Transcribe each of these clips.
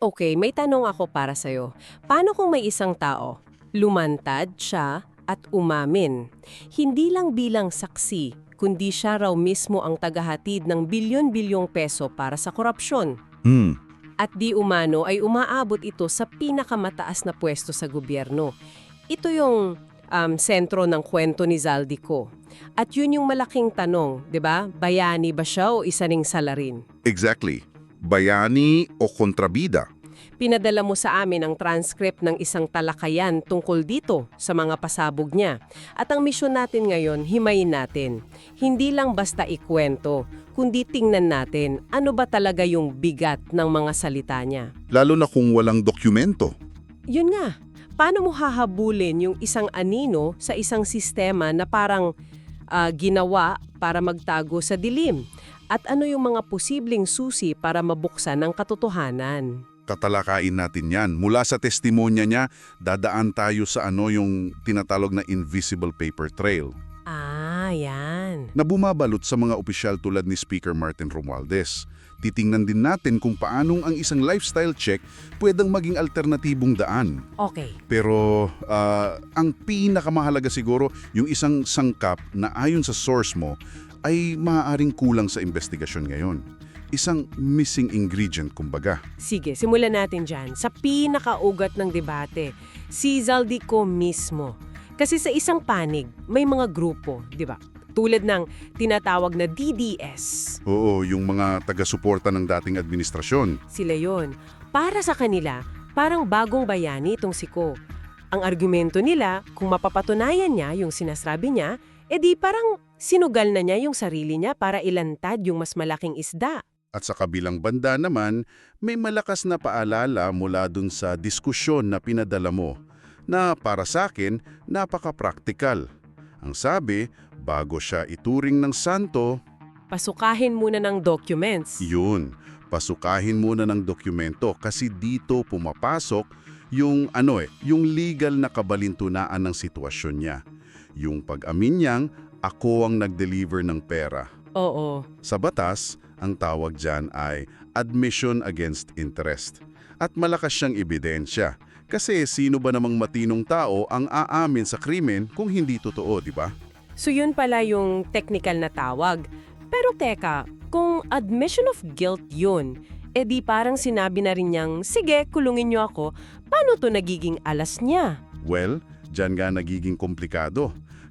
Okay, may tanong ako para sa'yo. Paano kung may isang tao, lumantad siya at umamin? Hindi lang bilang saksi, kundi siya raw mismo ang tagahatid ng bilyon-bilyong peso para sa korupsyon. Hmm, At di umano ay umaabot ito sa pinakamataas na pwesto sa gobyerno. Ito yung um, sentro ng kwento ni Zaldico. At yun yung malaking tanong, di ba? Bayani ba siya o isa ring salarin? exactly. Bayani o kontrabida? Pinadala mo sa amin ang transcript ng isang talakayan tungkol dito sa mga pasabog niya. At ang misyon natin ngayon, himayin natin. Hindi lang basta ikwento, kundi tingnan natin ano ba talaga yung bigat ng mga salita niya. Lalo na kung walang dokumento. Yun nga, paano mo hahabulin yung isang anino sa isang sistema na parang ah, ginawa para magtago sa dilim? At ano yung mga posibleng susi para mabuksan ang katotohanan? Tatalakayin natin yan. Mula sa testimonya niya, dadaan tayo sa ano yung tinatawag na invisible paper trail Ah, yan. na bumabalot sa mga opisyal tulad ni Speaker Martin Romualdez. Titingnan din natin kung paanong ang isang lifestyle check pwedeng maging alternatibong daan. Okay. Pero ah, ang pinakamahalaga siguro, yung isang sangkap na ayon sa source mo ay maaaring kulang sa investigasyon ngayon. Isang missing ingredient kumbaga. Sige, simulan natin dyan. Sa pinakaugat ng debate, si Zaldico mismo. Kasi sa isang panig, may mga grupo, di ba? Tulad ng tinatawag na DDS. Oo, yung mga taga-suporta ng dating administrasyon. Sila yon. Para sa kanila, parang bagong bayani itong si Ko. Ang argumento nila, kung mapapatunayan niya yung sinasabi niya, edi parang sinugal na niya yung sarili niya para ilantad yung mas malaking isda. At sa kabilang banda naman, may malakas na paalala mula dun sa diskusyon na pinadala mo na para sa akin, napaka-practical. Ang sabi, bago siya ituring ng santo, Pasukahin muna ng documents. Yun, pasukahin muna ng dokumento kasi dito pumapasok yung ano eh, yung legal na kabalintunaan ng sitwasyon niya. Yung pag-amin niyang ako ang nag-deliver ng pera. Oo. Sa batas, ang tawag dyan ay admission against interest. At malakas siyang ebidensya. Kasi sino ba namang matinong tao ang aamin sa krimen kung hindi totoo, di ba? So yun pala yung technical na tawag. Pero teka, kung admission of guilt yun, edi parang sinabi na rin niyang, sige, kulungin niyo ako, paano to nagiging alas niya? Well, dyan nga nagiging komplikado.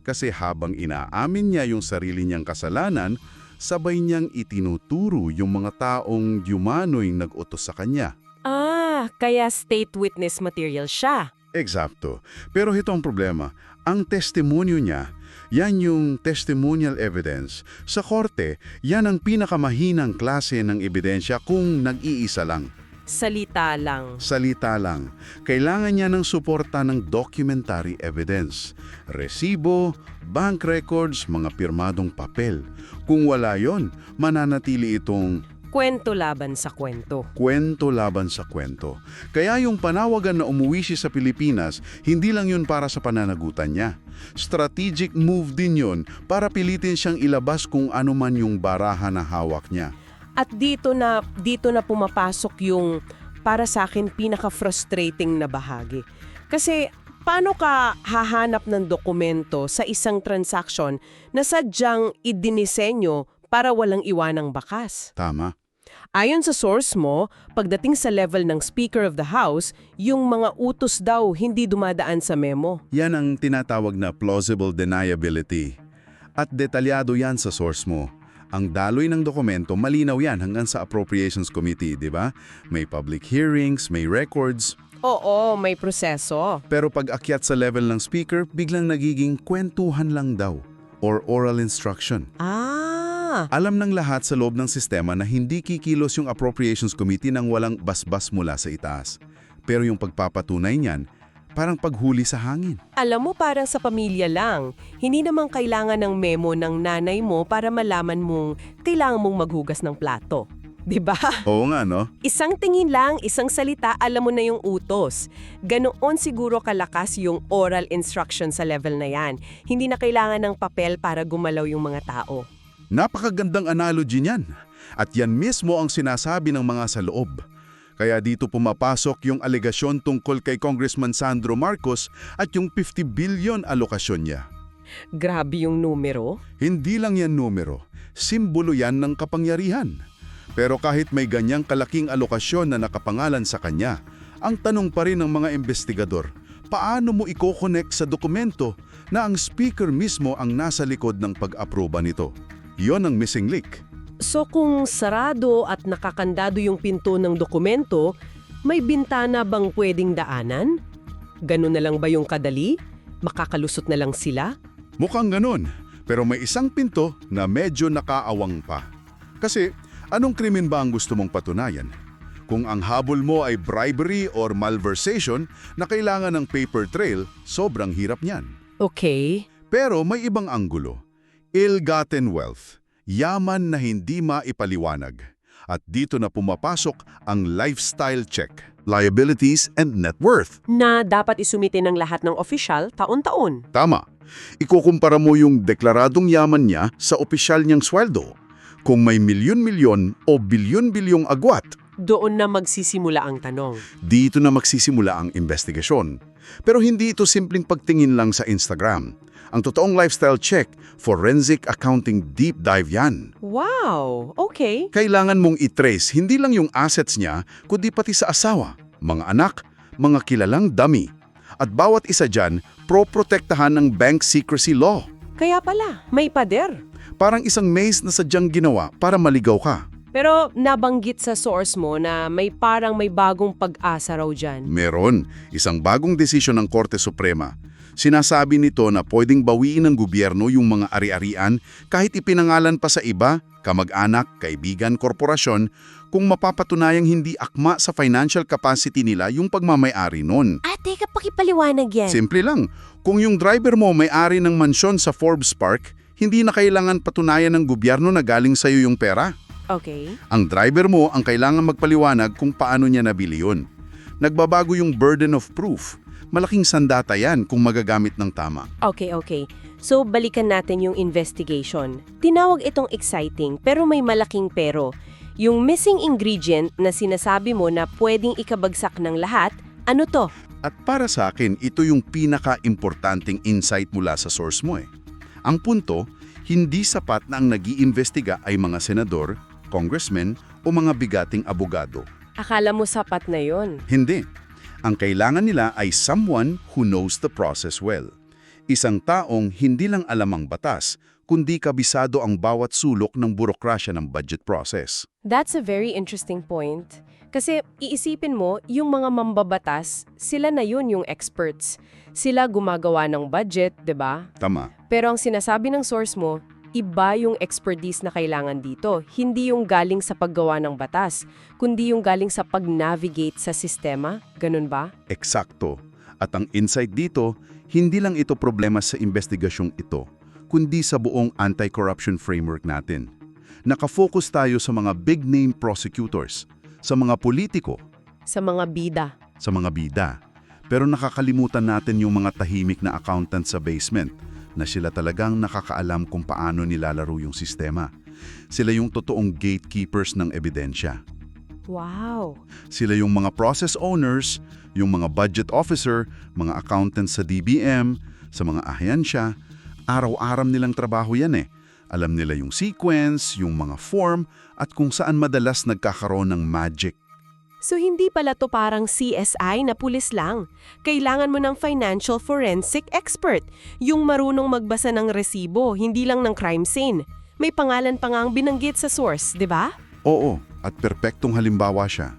Kasi habang inaamin niya yung sarili niyang kasalanan, sabay niyang itinuturo yung mga taong yumano'y nag-utos sa kanya. Ah, kaya state witness material siya. Eksakto. Pero ito ang problema. Ang testimonyo niya, yan yung testimonial evidence. Sa korte, yan ang pinakamahinang klase ng ebidensya kung nag-iisa lang. Salita lang. Salita lang. Kailangan niya ng suporta ng documentary evidence. Resibo, bank records, mga pirmadong papel. Kung wala yon, mananatili itong Kwento laban sa kwento. kwento laban sa kwento. Kaya yung panawagan na umuwi siya sa Pilipinas, hindi lang yun para sa pananagutan niya. Strategic move din yun para pilitin siyang ilabas kung ano man yung baraha na hawak niya. At dito na dito na pumapasok yung para sa akin pinaka-frustrating na bahagi. Kasi paano ka hahanap ng dokumento sa isang transaction na sadyang idinisenyo para walang iwanang bakas? Tama? Ayon sa source mo, pagdating sa level ng Speaker of the House, yung mga utos daw hindi dumadaan sa memo. Yan ang tinatawag na plausible deniability. At detalyado yan sa source mo. Ang daloy ng dokumento, malinaw yan hanggang sa Appropriations Committee, di ba? May public hearings, may records. Oo, may proseso. Pero pag akyat sa level ng speaker, biglang nagiging kwentuhan lang daw or oral instruction. Ah, Alam ng lahat sa loob ng sistema na hindi kikilos yung Appropriations Committee nang walang basbas mula sa itaas. Pero yung pagpapatunay niyan, parang paghuli sa hangin. alam mo parang sa pamilya lang. Hindi naman kailangan ng memo ng nanay mo para malaman mong kailangan mong maghugas ng plato. 'Di ba? Oo nga, no? Isang tingin lang, isang salita, alam mo na yung utos. Ganoon siguro kalakas yung oral instruction sa level na yan. Hindi na kailangan ng papel para gumalaw yung mga tao. Napakagandang analogy niyan. At yan mismo ang sinasabi ng mga sa loob. Kaya dito pumapasok yung alegasyon tungkol kay Congressman Sandro Marcos at yung 50 billion alokasyon niya. Grabe yung numero. Hindi lang yan numero, simbolo yan ng kapangyarihan. Pero kahit may ganyang kalaking alokasyon na nakapangalan sa kanya, ang tanong pa rin ng mga investigador, paano mo i-connect sa dokumento na ang speaker mismo ang nasa likod ng pag-aproba nito? Yon ang missing link. So kung sarado at nakakandado yung pinto ng dokumento, may bintana bang pwedeng daanan? Ganun na lang ba yung kadali? Makakalusot na lang sila? Mukhang ganun, pero may isang pinto na medyo nakaawang pa. Kasi anong krimen ba ang gusto mong patunayan? Kung ang habol mo ay bribery or malversation na kailangan ng paper trail, sobrang hirap niyan. Okay. Pero may ibang anggulo. Ill-gotten wealth, yaman na hindi maipaliwanag. At dito na pumapasok ang lifestyle check, liabilities and net worth. Na dapat isumite ng lahat ng opisyal taon-taon. Tama. Ikukumpara mo yung deklaradong yaman niya sa opisyal niyang sweldo. Kung may milyon-milyon o bilyon-bilyong agwat, Doon na magsisimula ang tanong. dito na magsisimula ang investigasyon. Pero hindi ito simpleng pagtingin lang sa Instagram. Ang totoong lifestyle check, forensic accounting deep dive yan. Wow, okay. Kailangan mong i-trace hindi lang yung assets niya, kundi pati sa asawa, mga anak, mga kilalang dummy. At bawat isa dyan, pro-protektahan ng bank secrecy law. Kaya pala, may pader. Parang isang maze na sadyang ginawa para maligaw ka. Pero nabanggit sa source mo na may parang may bagong pag-asa raw dyan. Meron, isang bagong desisyon ng Korte Suprema. Sinasabi nito na pwedeng bawiin ng gobyerno yung mga ari-arian kahit ipinangalan pa sa iba, kamag-anak, kaibigan, korporasyon, kung mapapatunayang hindi akma sa financial capacity nila yung pagmamayari nun. Ah, teka, pakipaliwanag yan. Simple lang, kung yung driver mo may-ari ng mansyon sa Forbes Park, hindi na kailangan patunayan ng gobyerno na galing sa'yo yung pera. Okay. Ang driver mo ang kailangan magpaliwanag kung paano niya nabili yun. Nagbabago yung burden of proof. Malaking sandata yan kung magagamit ng tama. Okay, okay. So, balikan natin yung investigation. Tinawag itong exciting pero may malaking pero. Yung missing ingredient na sinasabi mo na pwedeng ikabagsak ng lahat, ano to? At para sa akin, ito yung pinaka-importanting insight mula sa source mo eh. Ang punto, hindi sapat na ang nag iimbestiga ay mga senador, congressmen o mga bigating abogado. Akala mo sapat na yon. Hindi. Ang kailangan nila ay someone who knows the process well. Isang taong hindi lang alam ang batas, kundi kabisado ang bawat sulok ng burokrasya ng budget process. That's a very interesting point. Kasi iisipin mo, yung mga mambabatas, sila na yun yung experts. Sila gumagawa ng budget, 'di ba? Tama. Pero ang sinasabi ng source mo, iba yung expertise na kailangan dito. Hindi yung galing sa paggawa ng batas, kundi yung galing sa pag-navigate sa sistema. Ganun ba? Eksakto. At ang insight dito, hindi lang ito problema sa investigasyong ito, kundi sa buong anti-corruption framework natin. Nakafocus tayo sa mga big-name prosecutors, sa mga politiko, Sa mga bida. sa mga bida. Pero nakakalimutan natin yung mga tahimik na accountant sa basement na sila talagang nakakaalam kung paano nilalaro yung sistema. Sila yung totoong gatekeepers ng ebidensya. Wow. Sila yung mga process owners, yung mga budget officer, mga accountants sa DBM, sa mga ahensya. Araw-araw nilang trabaho yan eh. Alam nila yung sequence, yung mga form, at kung saan madalas nagkakaroon ng magic. So hindi pala to parang CSI na pulis lang. Kailangan mo ng financial forensic expert. Yung marunong magbasa ng resibo, hindi lang ng crime scene. May pangalan pa nga ang binanggit sa source, di ba? Oo, at perpektong halimbawa siya.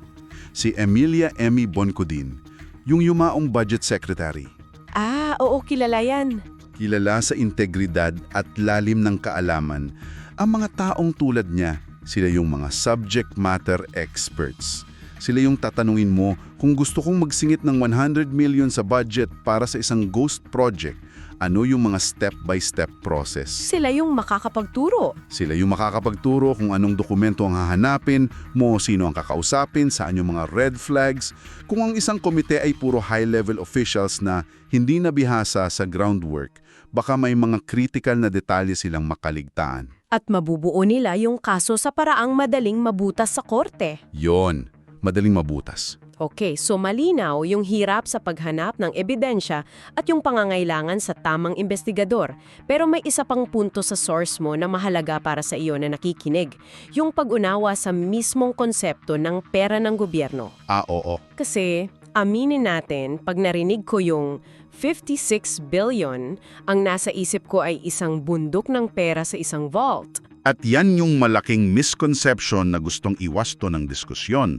Si Emilia Emmy Boncodin, yung yumaong budget secretary. Ah, oo, kilala yan. Kilala sa integridad at lalim ng kaalaman, ang mga taong tulad niya, sila yung mga subject matter experts. Sila yung tatanungin mo kung gusto kong magsingit ng 100 million sa budget para sa isang ghost project, ano yung mga step-by-step process. Sila yung makakapagturo. Sila yung makakapagturo kung anong dokumento ang hahanapin mo, sino ang kakausapin, saan yung mga red flags. Kung ang isang komite ay puro high-level officials na hindi nabihasa sa groundwork, baka may mga critical na detalye silang makaligtaan. At mabubuo nila yung kaso sa paraang madaling mabutas sa korte. Yon. Madaling mabutas. Okay, so malinaw yung hirap sa paghanap ng ebidensya at yung pangangailangan sa tamang investigador. Pero may isa pang punto sa source mo na mahalaga para sa iyo na nakikinig. Yung pag-unawa sa mismong konsepto ng pera ng gobyerno. Ah, oo. Kasi, aminin natin, pag narinig ko yung 56 billion, ang nasa isip ko ay isang bundok ng pera sa isang vault. At yan yung malaking misconception na gustong iwasto ng diskusyon.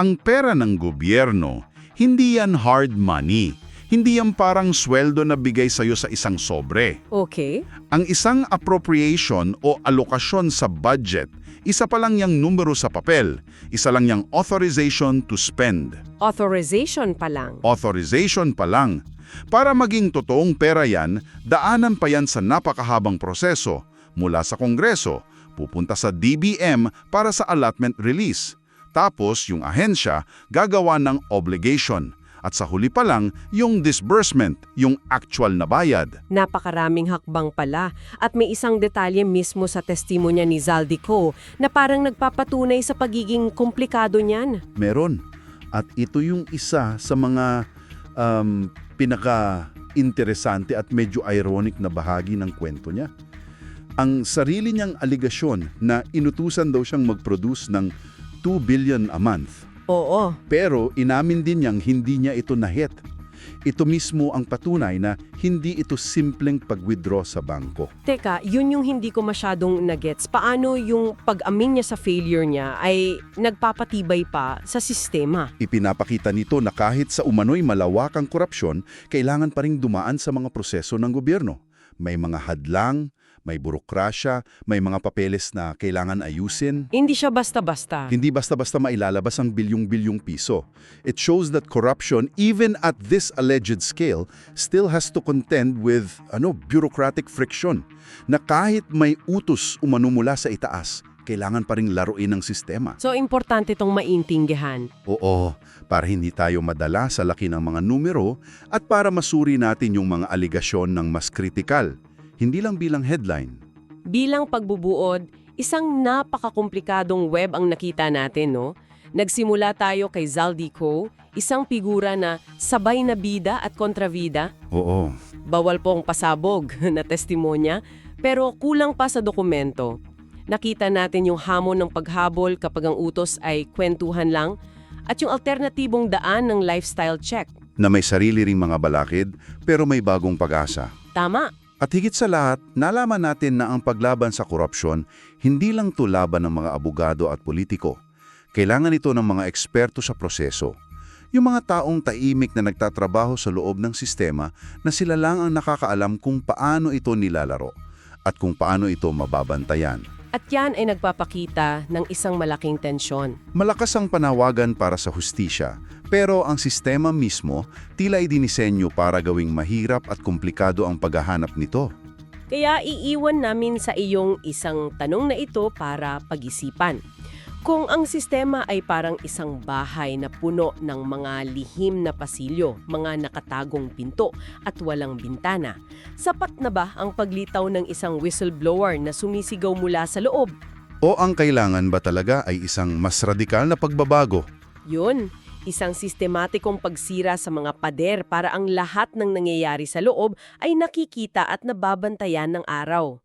Ang pera ng gobyerno, hindi yan hard money. Hindi yan parang sweldo na bigay sa'yo sa isang sobre. Okay? Ang isang appropriation o alokasyon sa budget, isa pa lang yung numero sa papel. Isa lang yung authorization to spend. Authorization pa lang. Authorization pa lang. Para maging totoong pera yan, daanan pa yan sa napakahabang proseso. Mula sa Kongreso, pupunta sa DBM para sa allotment release. Tapos yung ahensya gagawa ng obligation. At sa huli pa lang, yung disbursement, yung actual na bayad. Napakaraming hakbang pala at may isang detalye mismo sa testimonya ni Zaldico na parang nagpapatunay sa pagiging komplikado niyan. Meron. At ito yung isa sa mga um, pinaka-interesante at medyo ironic na bahagi ng kwento niya. Ang sarili niyang aligasyon na inutusan daw siyang mag-produce ng 2 billion a month. Oo, Pero inamin din niyang hindi niya ito nahit. Ito mismo ang patunay na hindi ito simpleng pag-withdraw sa bangko. Teka, yun yung hindi ko masyadong nagets. Paano yung pag-amin niya sa failure niya ay nagpapatibay pa sa sistema? Ipinapakita nito na kahit sa umano'y malawakang korupsyon, kailangan pa ring dumaan sa mga proseso ng gobyerno. May mga hadlang, may burokrasya, may mga papeles na kailangan ayusin. Hindi siya basta-basta. Hindi basta-basta mailalabas ang bilyong-bilyong piso. It shows that corruption, even at this alleged scale, still has to contend with ano, bureaucratic friction na kahit may utos umano mula sa itaas, kailangan pa ring laruin ng sistema. So, importante itong maintindihan. Oo, para hindi tayo madala sa laki ng mga numero at para masuri natin yung mga aligasyon ng mas kritikal, hindi lang bilang headline. Bilang pagbubuod, isang napakakomplikadong web ang nakita natin, no? Nagsimula tayo kay Zaldico, isang figura na sabay na bida at kontravida. Oo, Bawal pong pasabog na testimonya, pero kulang pa sa dokumento. Nakita natin yung hamon ng paghabol kapag ang utos ay kwentuhan lang at yung alternatibong daan ng lifestyle check. na may sarili ring mga balakid pero may bagong pag-asa. Tama, At higit sa lahat, nalaman natin na ang paglaban sa korupsyon hindi lang to laban ng mga abogado at politiko. Kailangan ito ng mga eksperto sa proseso. Yung mga taong taimik na nagtatrabaho sa loob ng sistema na sila lang ang nakakaalam kung paano ito nilalaro at kung paano ito mababantayan. At yan ay nagpapakita ng isang malaking tensyon. Malakas ang panawagan para sa hustisya, pero ang sistema mismo tila ay dinisenyo para gawing mahirap at komplikado ang paghahanap nito. Kaya iiwan namin sa iyong isang tanong na ito para pag-isipan. Kung ang sistema ay parang isang bahay na puno ng mga lihim na pasilyo, mga nakatagong pinto at walang bintana, sapat na ba ang paglitaw ng isang whistleblower na sumisigaw mula sa loob? O ang kailangan ba talaga ay isang mas radikal na pagbabago? Yun, isang sistematikong pagsira sa mga pader para ang lahat ng nangyayari sa loob ay nakikita at nababantayan ng araw.